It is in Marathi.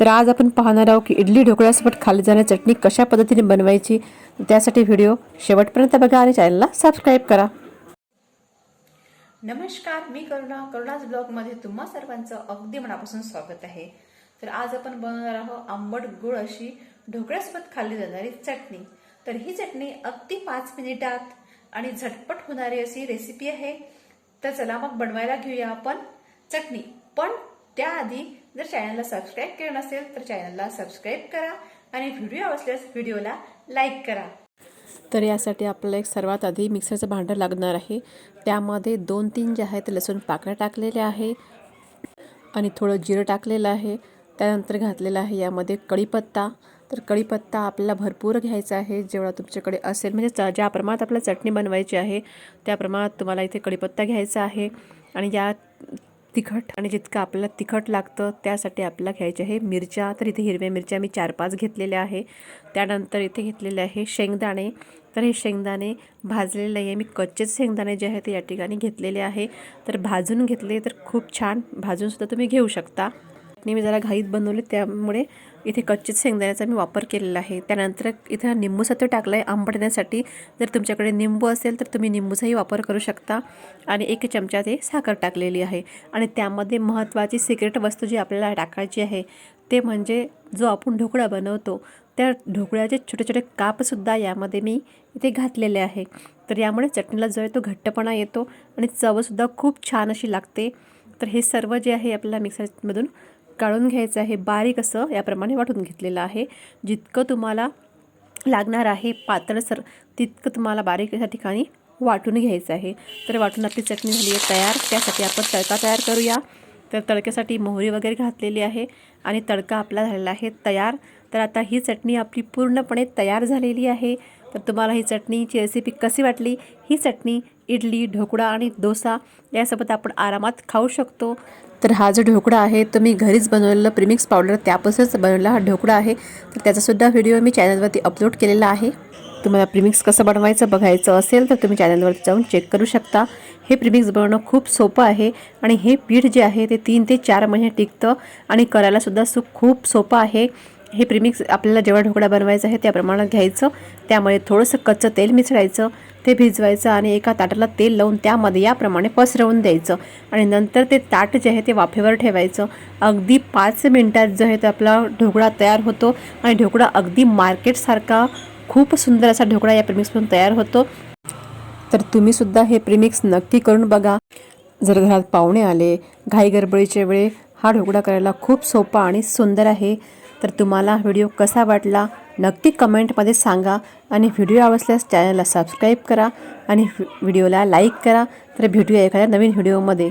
तर आज आपण पाहणार आहोत की इडली ढोकळ्यासोबत खाली जाणारी चटणी कशा पद्धतीने बनवायची त्यासाठी व्हिडिओ शेवटपर्यंत बघा आणि चॅनलला सबस्क्राईब करा. नमस्कार मी करुणा. करुणाज ब्लॉगमध्ये तुम्हा सर्वांचं अगदी मनापासून स्वागत आहे. तर आज आपण बनवणार आहोत आंबट गुळ अशी ढोकळ्यासोबत खाल्ली जाणारी चटणी. तर ही चटणी अगदी पाच मिनिटात आणि झटपट होणारी अशी रेसिपी आहे. तर चला मग बनवायला घेऊया आपण चटणी. पण त्याआधी जर चॅनलला सबस्क्राईब केलं नसेल तर चॅनलला सबस्क्राईब करा आणि व्हिडिओ आवडल्यास व्हिडिओला लाईक करा. तर यासाठी आपल्याला एक सर्वात आधी मिक्सरचं भांडं लागणार आहे. त्यामध्ये दोन तीन जे आहेत लसूण पाकळ्या टाकलेल्या आहे आणि थोडं जिरं टाकलेलं आहे. त्यानंतर घातलेलं आहे यामध्ये कढीपत्ता. तर कढीपत्ता आपल्याला भरपूर घ्यायचा आहे. जेवढा तुमच्याकडे असेल म्हणजे च- ज्या प्रमाणात आपल्याला चटणी बनवायची आहे त्या प्रमाणात तुम्हाला इथे कढीपत्ता घ्यायचा आहे. आणि या तिखट आणि जितकं आपल्याला तिखट लागतं त्यासाठी आपल्याला घ्यायचे आहे मिरच्या. तर इथे हिरव्या मिरच्या मी चार पाच घेतलेल्या आहे. त्यानंतर इथे घेतलेले आहे शेंगदाणे. तर हे शेंगदाणे भाजलेले नाही आहे. मी कच्चेच शेंगदाणे जे आहे ते या ठिकाणी घेतलेले आहे. तर भाजून घेतले तर खूप छान. भाजूनसुद्धा तुम्ही घेऊ शकता. चटणी मी जरा घाईत बनवली त्यामुळे इथे कच्चे शेंगदाण्याचा मी वापर केलेला आहे. त्यानंतर इथं निंबू सत्व टाकलं आहे आंबट देण्यासाठी जर तुमच्याकडे निंबू असेल तर तुम्ही निंबूचाही वापर करू शकता. आणि एक चमचा ते साखर टाकलेली आहे. आणि त्यामध्ये महत्त्वाची सिक्रेट वस्तू जी आपल्याला टाकायची आहे ते म्हणजे जो आपण ढोकळा बनवतो त्या ढोकळ्याचे छोटे छोटे कापसुद्धा यामध्ये मी इथे घातलेले आहे. तर यामुळे चटणीला जो आहे तो घट्टपणा येतो आणि चवसुद्धा खूप छान अशी लागते. तर हे सर्व जे आहे आपल्याला मिक्सरमधून काढून घ्यायचं आहे. बारीक असं याप्रमाणे वाटून घेतलेलं आहे. जितकं तुम्हाला लागणार आहे पातळसर तितकं तुम्हाला बारीक या ठिकाणी वाटून घ्यायचं आहे. तर वाटून आपली चटणी झाली आहे तयार. त्यासाठी आपण तडका तयार करूया. तर तडक्यासाठी मोहरी वगैरे घातलेली आहे आणि तडका आपला झालेला आहे तयार. तर आता ही चटणी आपली पूर्णपणे तयार झालेली आहे. तर तुम्हाला ही चटणीची रेसिपी कशी वाटली? ही चटणी इडली ढोकळा आणि डोसा यासोबत आपण आरामात खाऊ शकतो. तर हा जो ढोकळा आहे तो मी घरीच बनवलेला प्रिमिक्स पावडर त्यापासूनच बनवलेला हा ढोकळा आहे. तर त्याचासुद्धा व्हिडिओ मी चॅनलवरती अपलोड केलेला आहे. तुम्हाला प्रिमिक्स कसं बनवायचं बघायचं असेल तर तुम्ही चॅनलवरती जाऊन चेक करू शकता. हे प्रिमिक्स बनवणं खूप सोपं आहे आणि हे पीठ जे आहे ते तीन ते चार महिने टिकतं आणि करायलासुद्धा सु खूप सोपं आहे. हे प्रिमिक्स आपल्याला जेवढा ढोकळा बनवायचा आहे त्या प्रमाणात घ्यायचं. त्यामुळे थोडंसं कच्चं तेल मिसळायचं ते भिजवायचं आणि एका ताटाला तेल लावून त्यामध्ये याप्रमाणे पसरवून द्यायचं. आणि नंतर ते ताट जे आहे ते वाफेवर ठेवायचं. अगदी पाच मिनटात जो आहे तो आपला ढोकळा तयार होतो आणि ढोकळा अगदी मार्केटसारखा खूप सुंदर असा ढोकळा या प्रिमिक्समधून तयार होतो. तर तुम्हीसुद्धा हे प्रिमिक्स नक्की करून बघा. जर घरात पाहुणे आले घाई गडबडीच्या वेळी हा ढोकळा करायला खूप सोपा आणि सुंदर आहे. तर तुम्हाला व्हिडिओ कसा वाटला नक्की कमेंटमध्ये सांगा आणि व्हिडिओ आवडल्यास चॅनलला सबस्क्राईब करा आणि व्हिडिओला लाईक करा. तर भेटूया एखाद्या नवीन व्हिडिओमध्ये.